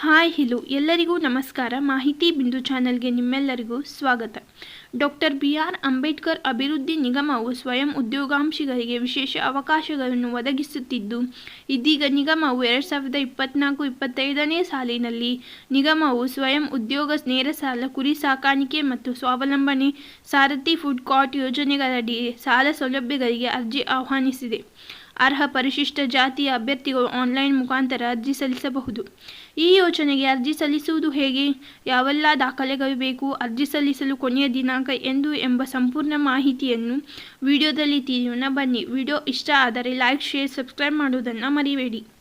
Hi ಹಿಲು ಎಲ್ಲರಿಗೂ ನಮಸ್ಕಾರ. ಮಾಹಿತಿ ಬಿಂದು ಚಾನೆಲ್ಗೆ ನಿಮ್ಮೆಲ್ಲರಿಗೂ ಸ್ವಾಗತ. ಡಾಕ್ಟರ್ ಬಿ ಆರ್ ಅಂಬೇಡ್ಕರ್ ಅಭಿವೃದ್ಧಿ ನಿಗಮವು ಸ್ವಯಂ ಉದ್ಯೋಗಾಂಶಿಗಳಿಗೆ ವಿಶೇಷ ಅವಕಾಶಗಳನ್ನು ಒದಗಿಸುತ್ತಿದ್ದು, ಇದೀಗ ನಿಗಮವು ಎರಡು ಸಾವಿರದ ಇಪ್ಪತ್ನಾಲ್ಕು ಇಪ್ಪತ್ತೈದನೇ ಸಾಲಿನಲ್ಲಿ ನಿಗಮವು ಸ್ವಯಂ ಉದ್ಯೋಗ ನೇರ ಸಾಲ, ಕುರಿ ಸಾಕಾಣಿಕೆ ಮತ್ತು ಸ್ವಾವಲಂಬನೆ, ಸಾರಥಿ ಫುಡ್ ಕಾರ್ಟ್ ಯೋಜನೆಗಳಡಿ ಸಾಲ ಸೌಲಭ್ಯಗಳಿಗೆ ಅರ್ಜಿ ಆಹ್ವಾನಿಸಿದೆ. ಅರ್ಹ ಪರಿಶಿಷ್ಟ ಜಾತಿಯ ಅಭ್ಯರ್ಥಿಗಳು ಆನ್ಲೈನ್ ಮುಖಾಂತರ ಅರ್ಜಿ ಸಲ್ಲಿಸಬಹುದು. ಈ ಯೋಜನೆಗೆ ಅರ್ಜಿ ಸಲ್ಲಿಸುವುದು ಹೇಗೆ? ಯಾವೆಲ್ಲ ದಾಖಲೆಗಳು ಬೇಕು? ಅರ್ಜಿ ಸಲ್ಲಿಸಲು ಕೊನೆಯ ದಿನಾಂಕ ಎಂದು ಎಂಬ ಸಂಪೂರ್ಣ ಮಾಹಿತಿಯನ್ನು ವಿಡಿಯೋದಲ್ಲಿ ತಿಳಿಯೋಣ ಬನ್ನಿ. ವಿಡಿಯೋ ಇಷ್ಟ ಆದರೆ ಲೈಕ್, ಶೇರ್, ಸಬ್ಸ್ಕ್ರೈಬ್ ಮಾಡುವುದನ್ನು ಮರಿಬೇಡಿ.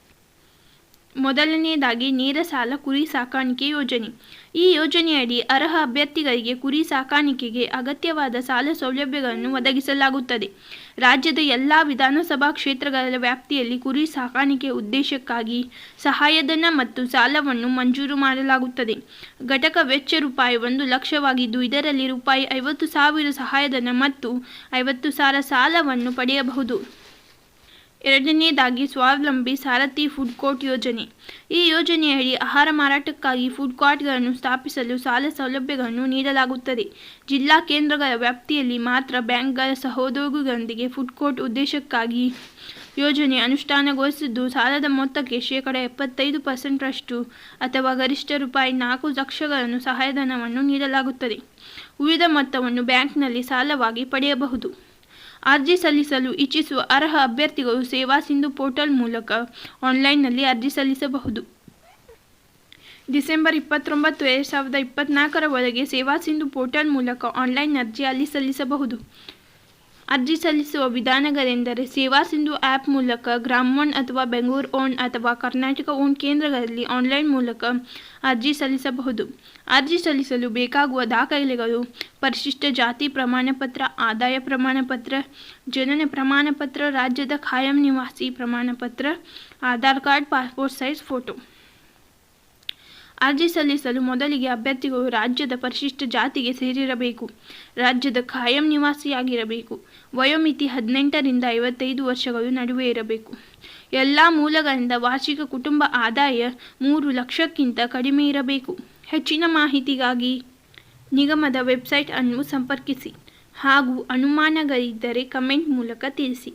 ಮೊದಲನೆಯದಾಗಿ ನೇರ ಸಾಲ, ಕುರಿ ಸಾಕಾಣಿಕೆ ಯೋಜನೆ. ಈ ಯೋಜನೆಯಡಿ ಅರ್ಹ ಅಭ್ಯರ್ಥಿಗಳಿಗೆ ಕುರಿ ಸಾಕಾಣಿಕೆಗೆ ಅಗತ್ಯವಾದ ಸಾಲ ಸೌಲಭ್ಯಗಳನ್ನು ಒದಗಿಸಲಾಗುತ್ತದೆ. ರಾಜ್ಯದ ಎಲ್ಲ ವಿಧಾನಸಭಾ ಕ್ಷೇತ್ರಗಳ ವ್ಯಾಪ್ತಿಯಲ್ಲಿ ಕುರಿ ಸಾಕಾಣಿಕೆ ಉದ್ದೇಶಕ್ಕಾಗಿ ಸಹಾಯಧನ ಮತ್ತು ಸಾಲವನ್ನು ಮಂಜೂರು ಮಾಡಲಾಗುತ್ತದೆ. ಘಟಕ ವೆಚ್ಚ ರೂಪಾಯಿ ಒಂದು ಲಕ್ಷವಾಗಿದ್ದು, ಇದರಲ್ಲಿ ರೂಪಾಯಿ ಐವತ್ತು ಸಾವಿರ ಸಹಾಯಧನ ಮತ್ತು ಐವತ್ತು ಸಾವಿರ ಸಾಲವನ್ನು ಪಡೆಯಬಹುದು. ಎರಡನೆಯದಾಗಿ ಸ್ವಾವಲಂಬಿ ಸಾರಥಿ ಫುಡ್ ಕೋರ್ಟ್ ಯೋಜನೆ. ಈ ಯೋಜನೆಯಡಿ ಆಹಾರ ಮಾರಾಟಕ್ಕಾಗಿ ಫುಡ್ ಕೋರ್ಟ್ಗಳನ್ನು ಸ್ಥಾಪಿಸಲು ಸಾಲ ಸೌಲಭ್ಯಗಳನ್ನು ನೀಡಲಾಗುತ್ತದೆ. ಜಿಲ್ಲಾ ಕೇಂದ್ರಗಳ ವ್ಯಾಪ್ತಿಯಲ್ಲಿ ಮಾತ್ರ ಬ್ಯಾಂಕ್ಗಳ ಸಹೋದ್ಯೋಗಿಗಳೊಂದಿಗೆ ಫುಡ್ ಕೋರ್ಟ್ ಉದ್ದೇಶಕ್ಕಾಗಿ ಯೋಜನೆ ಅನುಷ್ಠಾನಗೊಳಿಸಿದ್ದು ಸಾಲದ ಮೊತ್ತಕ್ಕೆ ಶೇಕಡಾ ಎಪ್ಪತ್ತೈದು ಪರ್ಸೆಂಟ್ರಷ್ಟು ಅಥವಾ ಗರಿಷ್ಠ ರೂಪಾಯಿ ನಾಲ್ಕು ಲಕ್ಷಗಳನ್ನು ಸಹಾಯಧನವನ್ನು ನೀಡಲಾಗುತ್ತದೆ. ಉಳಿದ ಮೊತ್ತವನ್ನು ಬ್ಯಾಂಕ್ನಲ್ಲಿ ಸಾಲವಾಗಿ ಪಡೆಯಬಹುದು. ಅರ್ಜಿ ಸಲ್ಲಿಸಲು ಇಚ್ಛಿಸುವ ಅರ್ಹ ಅಭ್ಯರ್ಥಿಗಳು ಸೇವಾ ಸಿಂಧು ಪೋರ್ಟಲ್ ಮೂಲಕ ಆನ್ಲೈನ್ನಲ್ಲಿ ಅರ್ಜಿ ಸಲ್ಲಿಸಬಹುದು. ಡಿಸೆಂಬರ್ ಇಪ್ಪತ್ತೊಂಬತ್ತು, ಎರಡು ಸಾವಿರದ ಇಪ್ಪತ್ನಾಲ್ಕರವರೆಗೆ ಸೇವಾ ಸಿಂಧು ಪೋರ್ಟಲ್ ಮೂಲಕ ಆನ್ಲೈನ್ ಅರ್ಜಿ ಅಲ್ಲಿ ಸಲ್ಲಿಸಬಹುದು. ಅರ್ಜಿ ಸಲ್ಲಿಸುವ ವಿಧಾನಗಳೆಂದರೆ ಸೇವಾ ಸಿಂಧು ಆ್ಯಪ್ ಮೂಲಕ ಗ್ರಾಮ್ ಒನ್ ಅಥವಾ ಬೆಂಗಳೂರು ಓನ್ ಅಥವಾ ಕರ್ನಾಟಕ ಓನ್ ಕೇಂದ್ರಗಳಲ್ಲಿ ಆನ್ಲೈನ್ ಮೂಲಕ ಅರ್ಜಿ ಸಲ್ಲಿಸಬಹುದು. ಅರ್ಜಿ ಸಲ್ಲಿಸಲು ಬೇಕಾಗುವ ದಾಖಲೆಗಳು, ಪರಿಶಿಷ್ಟ ಜಾತಿ ಪ್ರಮಾಣಪತ್ರ, ಆದಾಯ ಪ್ರಮಾಣಪತ್ರ, ಜನನ ಪ್ರಮಾಣಪತ್ರ, ರಾಜ್ಯದ ಖಾಯಂ ನಿವಾಸಿ ಪ್ರಮಾಣಪತ್ರ, Aadhaar card, passport size, photo. ಅರ್ಜಿ ಸಲ್ಲಿಸಲು ಮೊದಲಿಗೆ ಅಭ್ಯರ್ಥಿಗಳು ರಾಜ್ಯದ ಪರಿಶಿಷ್ಟ ಜಾತಿಗೆ ಸೇರಿರಬೇಕು. ರಾಜ್ಯದ ಖಾಯಂ ನಿವಾಸಿಯಾಗಿರಬೇಕು. ವಯೋಮಿತಿ ಹದಿನೆಂಟರಿಂದ ಐವತ್ತೈದು ವರ್ಷಗಳು ನಡುವೆ ಇರಬೇಕು. ಎಲ್ಲ ಮೂಲಗಳಿಂದ ವಾರ್ಷಿಕ ಕುಟುಂಬ ಆದಾಯ ಮೂರು ಲಕ್ಷಕ್ಕಿಂತ ಕಡಿಮೆ ಇರಬೇಕು. ಹೆಚ್ಚಿನ ಮಾಹಿತಿಗಾಗಿ ನಿಗಮದ ವೆಬ್ಸೈಟ್ ಅನ್ನು ಸಂಪರ್ಕಿಸಿ. ಹಾಗೂ ಅನುಮಾನಗಳಿದ್ದರೆ ಕಮೆಂಟ್ ಮೂಲಕ ತಿಳಿಸಿ.